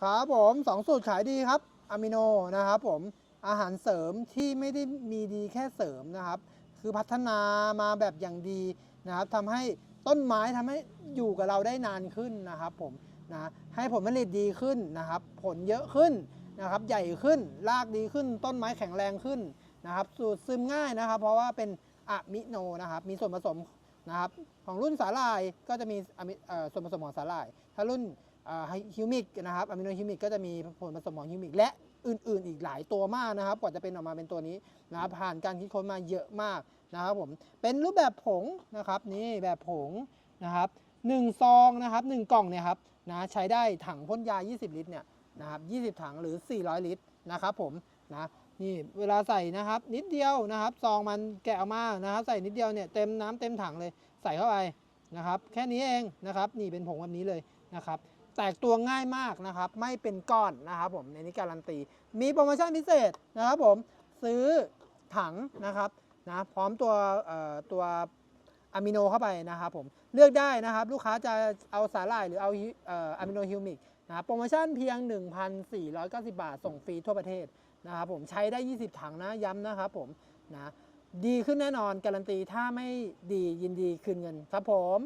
ครับผมสองสูตรขายดีครับอะมิโนนะครับผมอาหารเสริมที่ไม่ได้มีดีแค่เสริมนะครับ คือพัฒนามาแบบอย่างดีนะครับทำให้ต้นไม้ทำให้อยู่กับเราได้นานขึ้นนะครับผมนะให้ผลผลิตดีขึ้นนะครับ ผลเยอะขึ้นนะครับ ใหญ่ขึ้นรากดีขึ้น ต้นไม้แข็งแรงขึ้นนะครับสูตรซึมง่ายนะครับ เพราะว่าเป็นอะมิโนนะครับ มีส่วนผสมนะครับ ของรุ่นสาหร่ายก็จะมีอะมิเอ่อส่วนผสมของสาหร่าย ถ้ารุ่น ฮิวมิกนะครับอะมิโนฮิวมิกก็จะมีผลผสมของฮิวมิกและอื่นๆ อีกหลายตัวมากนะครับ กว่าจะเป็นออกมาเป็นตัวนี้นะครับผ่านการคิดค้นมาเยอะมากนะครับผมเป็นรูปแบบผงนะครับนี่แบบผงนะครับหนึ่งซองนะครับหนึ่งกล่องเนี่ยครับนะใช้ได้ถังพ่นยา 20 ลิตรเนี่ยนะครับ20 ถังหรือ 400 ลิตรนะครับผมนะนี่เวลาใส่นะครับนิดเดียวนะครับซองมันแกะออกมานะครับ ใส่นิดเดียวเนี่ยเต็มน้ำเต็มถังเลยใส่เข้าไปนะครับ แค่นี้เองนะครับ นี่เป็นผงแบบนี้เลยนะครับ แตกตัวง่ายมากนะครับ ไม่เป็นก้อนนะครับผมในนี้การันตี มีโปรโมชั่นพิเศษนะครับผมซื้อถังนะครับนะพร้อมตัวตัวอะมิโนเข้าไปนะครับผมเลือกได้นะครับ ลูกค้าจะเอาสาหร่ายหรือเอาอะมิโนฮิวมิกนะโปรโมชั่นเพียง 1,490 บาท ส่งฟรีทั่วประเทศนะครับผมใช้ได้ 20 ถังนะย้ำนะครับผมนะดีขึ้นแน่นอนการันตีถ้าไม่ดียินดีคืนเงินครับผม